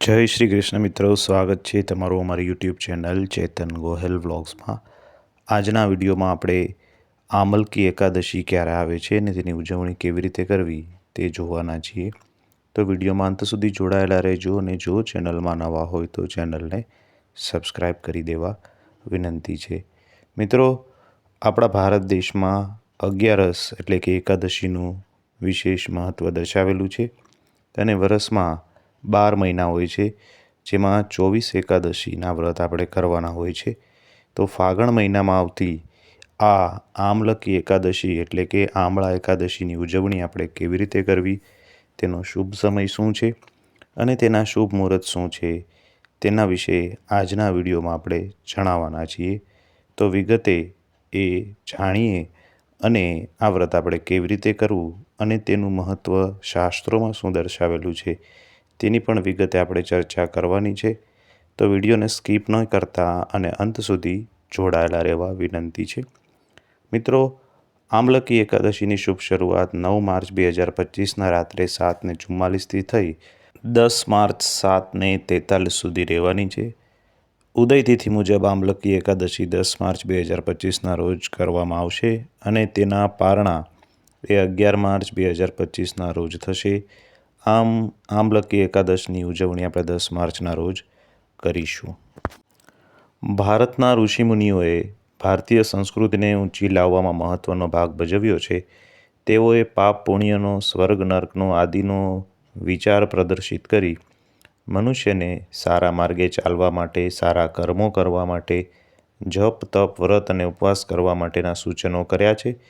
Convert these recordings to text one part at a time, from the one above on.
જય શ્રી કૃષ્ણ મિત્રો, સ્વાગત છે તમારું અમારી યુટ્યુબ ચેનલ ચેતન ગોહેલ વ્લોગ્સમાં આજના વિડીયોમાં આપણે આમલકી એકાદશી ક્યારે આવે છે અને તેની ઉજવણી કેવી રીતે કરવી તે જોવાના છીએ. તો વિડીયોમાં અંત સુધી જોડાયેલા રહેજો અને જો ચેનલમાં નવા હોય તો ચેનલને સબસ્ક્રાઈબ કરી દેવા વિનંતી છે. મિત્રો, આપણા ભારત દેશમાં અગિયારસ એટલે કે એકાદશીનું વિશેષ મહત્ત્વ દર્શાવેલું છે અને વરસમાં બાર મહિના હોય છે, જેમાં ચોવીસ એકાદશીના વ્રત આપણે કરવાના હોય છે. તો ફાગણ મહિનામાં આવતી આ આમલકી એકાદશી એટલે કે આમળા એકાદશીની ઉજવણી આપણે કેવી રીતે કરવી, તેનો શુભ સમય શું છે અને તેના શુભ મુહૂર્ત શું છે, તેના વિશે આજના વિડીયોમાં આપણે જણાવવાના છીએ. તો વિગતે એ જાણીએ અને આ વ્રત આપણે કેવી રીતે કરવું અને તેનું મહત્ત્વ શાસ્ત્રોમાં શું દર્શાવેલું છે તેની પણ વિગતે આપણે ચર્ચા કરવાની છે. તો વિડીયોને સ્કીપ ન કરતા અને અંત સુધી જોડાયેલા રહેવા વિનંતી છે. મિત્રો, આમલકી એકાદશીની શુભ શરૂઆત નવ માર્ચ બે હજાર પચીસના રાત્રે સાતને ચુમ્માલીસથી થઈ, દસ માર્ચ સાતને તેતાલીસ સુધી રહેવાની છે. ઉદયતિથિ મુજબ આમલકી એકાદશી દસ માર્ચ બે હજાર પચીસના રોજ કરવામાં આવશે અને તેના પારણા એ અગિયાર માર્ચ બે હજાર પચીસના રોજ થશે. આમ આમલકી એકાદશની ઉજવણી આપણે દસ માર્ચના રોજ કરીશું. ભારતના ઋષિમુનિઓએ ભારતીય સંસ્કૃતિને ઊંચી લાવવામાં મહત્ત્વનો ભાગ ભજવ્યો છે. તેઓએ પાપ પુણ્યનો, સ્વર્ગ નર્કનો આદિનો વિચાર પ્રદર્શિત કરી મનુષ્યને સારા માર્ગે ચાલવા માટે, સારા કર્મો કરવા માટે, જપ, તપ, વ્રત અને ઉપવાસ કરવા માટેના સૂચનો કર્યા છે,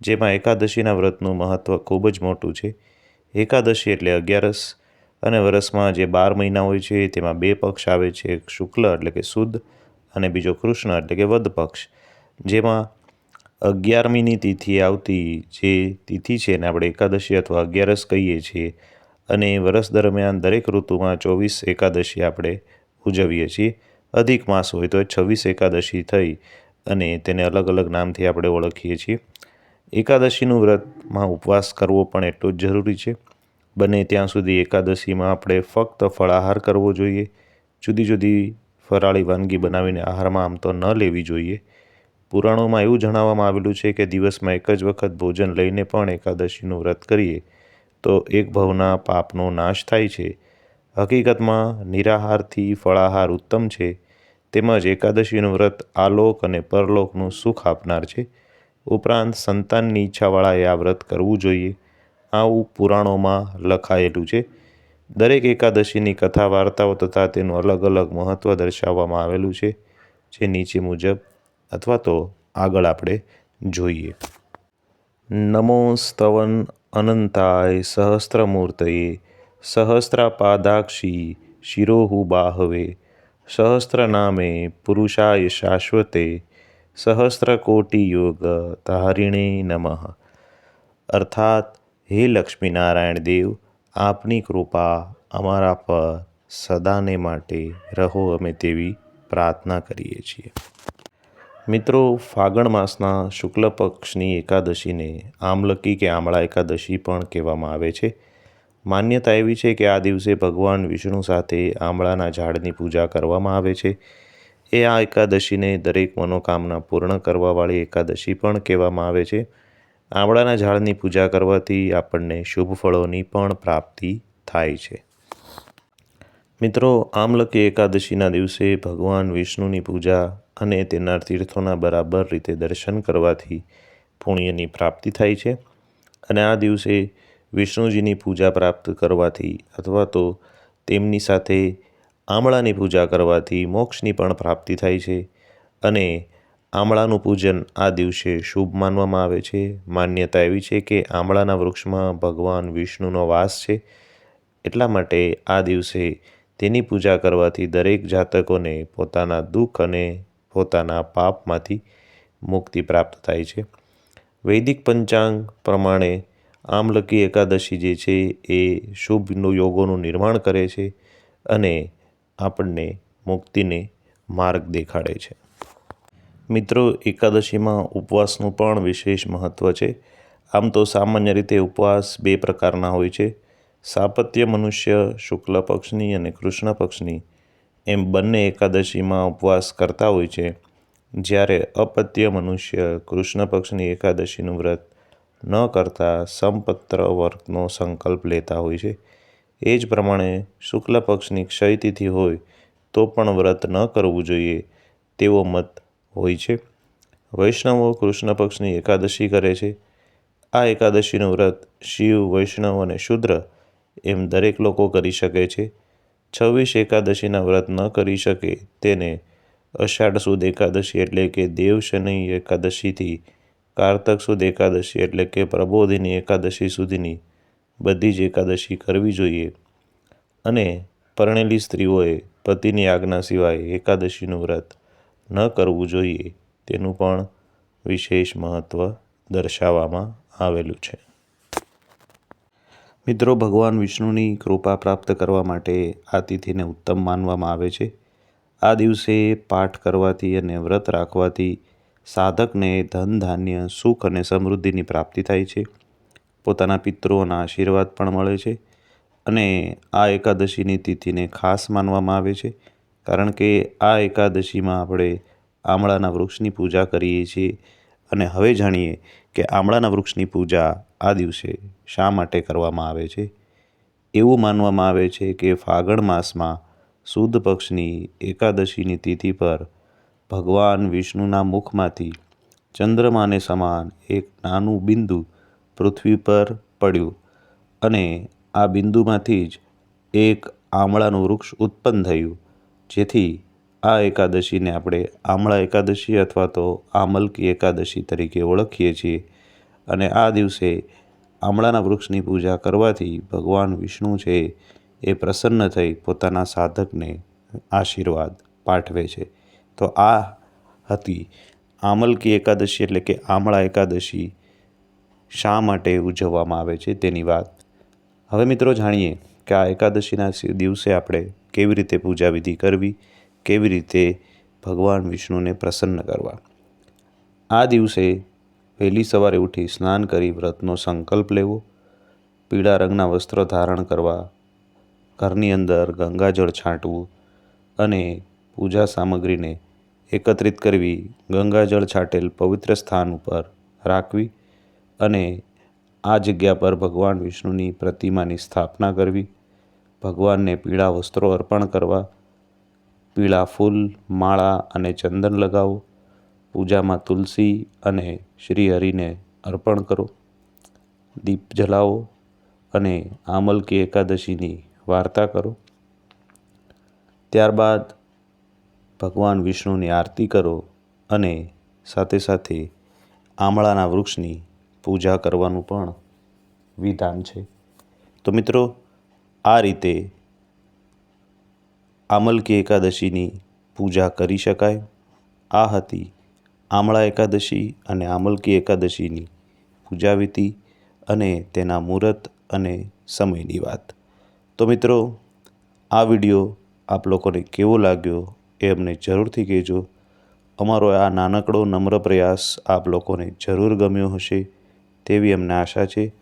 જેમાં એકાદશીના વ્રતનું મહત્ત્વ ખૂબ જ મોટું છે. એકાદશી એટલે અગિયારસ અને વરસમાં જે બાર મહિના હોય છે, તેમાં બે પક્ષ આવે છે, એક શુક્લ એટલે કે શુદ્ધ અને બીજો કૃષ્ણ એટલે કે વધ પક્ષ. જેમાં અગિયારમીની તિથિ આવતી જે તિથિ છે એને આપણે એકાદશી અથવા અગિયારસ કહીએ છીએ અને વરસ દરમિયાન દરેક ઋતુમાં ચોવીસ એકાદશી આપણે ઉજવીએ છીએ. અધિક માસ હોય તો છવ્વીસ એકાદશી થઈ અને તેને અલગ અલગ નામથી આપણે ઓળખીએ છીએ. એકાદશીનું વ્રતમાં ઉપવાસ કરવો પણ એટલો જ જરૂરી છે. બને ત્યાં સુધી એકાદશીમાં આપણે ફક્ત ફળાહાર કરવો જોઈએ. જુદી જુદી ફરાળી વાનગી બનાવીને આહારમાં આમ તો ન લેવી જોઈએ. પુરાણોમાં એવું જણાવવામાં આવેલું છે કે દિવસમાં એક જ વખત ભોજન લઈને પણ એકાદશીનું વ્રત કરીએ, તો એક ભવના પાપનો નાશ થાય છે. હકીકતમાં નિરાહારથી ફળાહાર ઉત્તમ છે. તેમજ એકાદશીનું વ્રત આલોક અને પરલોકનું સુખ આપનાર છે. ઉપરાંત સંતાનની ઈચ્છાવાળાએ આ વ્રત કરવું જોઈએ. આવું પુરાણોમાં લખાયેલું છે. દરેક એકાદશીની કથા, વાર્તાઓ તથા તેનું અલગ અલગ મહત્ત્વ દર્શાવવામાં આવેલું છે, જે નીચે મુજબ અથવા તો આગળ આપણે જોઈએ. નમો સ્તવન અનંતાય સહસ્ત્રમૂર્તયે સહસ્ત્રાપાદાક્ષી શિરોહુ બાહવે. સહસ્ત્રનામે પુરુષાય શાશ્વતે સહસ્ત્રકોટિ યોગ ધારિણે નમઃ અર્થાત હે લક્ષ્મીનારાયણ દેવ આપની કૃપા અમારા પર સદાને માટે રહો અમે તેવી પ્રાર્થના કરીએ છીએ મિત્રો ફાગણ માસના શુક્લ પક્ષની એકાદશીને આમલકી કે આમળા એકાદશી પણ કહેવામાં આવે છે માન્યતા એવી છે કે આ દિવસે ભગવાન વિષ્ણુ સાથે આમળાના ઝાડની પૂજા કરવામાં આવે છે એ આ એકાદશીને દરેક મનોકામના પૂર્ણ કરવાવાળી એકાદશી પણ કહેવામાં આવે છે. આંબળાના ઝાડની પૂજા કરવાથી આપણને શુભ ફળોની પણ પ્રાપ્તિ થાય છે. મિત્રો, આમલકી એકાદશીના દિવસે ભગવાન વિષ્ણુની પૂજા અને તેના તીર્થોના બરાબર રીતે દર્શન કરવાથી પુણ્યની પ્રાપ્તિ થાય છે અને આ દિવસે વિષ્ણુજીની પૂજા પ્રાપ્ત કરવાથી અથવા તો તેમની સાથે આમળાની પૂજા કરવાથી મોક્ષની પણ પ્રાપ્તિ થાય છે અને આમળાનું પૂજન આ દિવસે શુભ માનવામાં આવે છે. માન્યતા એવી છે કે આમળાના વૃક્ષમાં ભગવાન વિષ્ણુનો વાસ છે. એટલા માટે આ દિવસે તેની પૂજા કરવાથી દરેક જાતકોને પોતાના દુઃખ અને પોતાના પાપમાંથી મુક્તિ પ્રાપ્ત થાય છે. વૈદિક પંચાંગ પ્રમાણે આમલકી એકાદશી જે છે એ શુભ યોગોનું નિર્માણ કરે છે અને આપણને મુક્તિને માર્ગ દેખાડે છે. મિત્રો, એકાદશીમાં ઉપવાસનું પણ વિશેષ મહત્ત્વ છે. આમ તો સામાન્ય રીતે ઉપવાસ બે પ્રકારના હોય છે. સાપત્ય મનુષ્ય, શુક્લ પક્ષની અને કૃષ્ણ પક્ષની. એમ બંને એકાદશીમાં ઉપવાસ કરતા હોય છે. જ્યારે અપત્ય મનુષ્ય, કૃષ્ણ પક્ષની એકાદશીનું વ્રત ન કરતા સમપત્ર વર્તનો સંકલ્પ લેતા હોય છે. એ જ પ્રમાણે શુક્લ પક્ષની ક્ષય તિથિ હોય તો પણ વ્રત ન કરવું જોઈએ તેવો મત હોય છે. વૈષ્ણવો કૃષ્ણ પક્ષની એકાદશી કરે છે. આ એકાદશીનું વ્રત શિવ, વૈષ્ણવ અને શુદ્ર એમ દરેક લોકો કરી શકે છે. છવ્વીસ એકાદશીના વ્રત ન કરી શકે તેને અષાઢ સુદ એકાદશી એટલે કે દેવશનિ એકાદશીથી કારતક સુદ એકાદશી એટલે કે પ્રબોધિની એકાદશી સુધીની બધી જ એકાદશી કરવી જોઈએ. અને પરણેલી સ્ત્રીઓએ પતિની આજ્ઞા સિવાય એકાદશીનું વ્રત ન કરવું જોઈએ તેનું પણ વિશેષ મહત્ત્વ દર્શાવવામાં આવેલું છે. મિત્રો, ભગવાન વિષ્ણુની કૃપા પ્રાપ્ત કરવા માટે આ તિથિને ઉત્તમ માનવામાં આવે છે. આ દિવસે પાઠ કરવાથી અને વ્રત રાખવાથી સાધકને ધન, ધાન્ય, સુખ અને સમૃદ્ધિની પ્રાપ્તિ થાય છે. પોતાના પિતૃઓના આશીર્વાદ પણ મળે છે અને આ એકાદશીની તિથિને ખાસ માનવામાં આવે છે. કારણ કે આ એકાદશીમાં આપણે આમળાના વૃક્ષની પૂજા કરીએ છીએ અને હવે જાણીએ કે આમળાના વૃક્ષની પૂજા આ દિવસે શા માટે કરવામાં આવે છે. એવું માનવામાં આવે છે કે ફાગણ માસમાં સુદ પક્ષની એકાદશીની તિથિ પર ભગવાન વિષ્ણુના મુખમાંથી ચંદ્રમાને સમાન એક નાનું બિંદુ પૃથ્વી પર પડ્યું અને આ બિંદુમાંથી જ એક આમળાનું વૃક્ષ ઉત્પન્ન થયું. જેથી આ એકાદશીને આપણે આમળા એકાદશી અથવા તો આમલકી એકાદશી તરીકે ઓળખીએ છીએ અને આ દિવસે આમળાના વૃક્ષની પૂજા કરવાથી ભગવાન વિષ્ણુ છે એ પ્રસન્ન થઈ પોતાના સાધકને આશીર્વાદ પાઠવે છે. તો આ હતી આમલકી એકાદશી એટલે કે આમળા એકાદશી શા માટે ઉજવવામાં આવે છે તેની વાત. હવે મિત્રો જાણીએ કે આ એકાદશીના દિવસે આપણે કેવી રીતે પૂજા વિધિ કરવી, કેવી રીતે ભગવાન વિષ્ણુને પ્રસન્ન કરવા. આ દિવસે વહેલી સવારે ઉઠી સ્નાન કરી વ્રતનો સંકલ્પ લેવો, પીળા રંગના વસ્ત્રો ધારણ કરવા, ઘરની અંદર ગંગાજળ છાંટવું અને પૂજા સામગ્રીને એકત્રિત કરવી, ગંગાજળ છાંટેલ પવિત્ર સ્થાન ઉપર રાખવી અને આ જગ્યા પર ભગવાન વિષ્ણુની પ્રતિમાની સ્થાપના કરવી, ભગવાનને પીળા વસ્ત્રો અર્પણ કરવા, પીળા ફૂલ, માળા અને ચંદન લગાવો, પૂજામાં તુલસી અને શ્રી હરિને અર્પણ કરો, દીપ જલાવો અને આમલકી એકાદશીની વાર્તા કરો. ત્યારબાદ ભગવાન વિષ્ણુની આરતી કરો અને સાથે સાથે આમળાના વૃક્ષની પૂજા કરવાનું પણ વિધાન છે. તો મિત્રો, આ રીતે આમલકી એકાદશીની પૂજા કરી શકાય. આ હતી આમળા એકાદશી અને આમલકી એકાદશીની પૂજા વિધિ અને તેના મુહૂર્ત અને સમયની વાત. તો મિત્રો, આ વીડિયો આપ લોકોને કેવો લાગ્યો એ અમને જરૂરથી કહેજો. અમારો આ નાનકડો નમ્ર પ્રયાસ આપ લોકોને જરૂર ગમ્યો હશે. તેવી અમને આશા છે.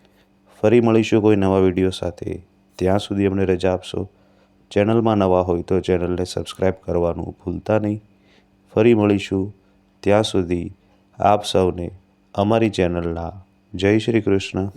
ફરી મળીશું કોઈ નવા વીડિયો સાથે. ત્યાં સુધી અમને રજા આપશો. ચેનલમાં નવા હોય તો ચેનલને સબસ્ક્રાઈબ કરવાનું ભૂલતા નહીં. ફરી મળીશું. ત્યાં સુધી આપ સૌને અમારી ચેનલના જય શ્રી કૃષ્ણ.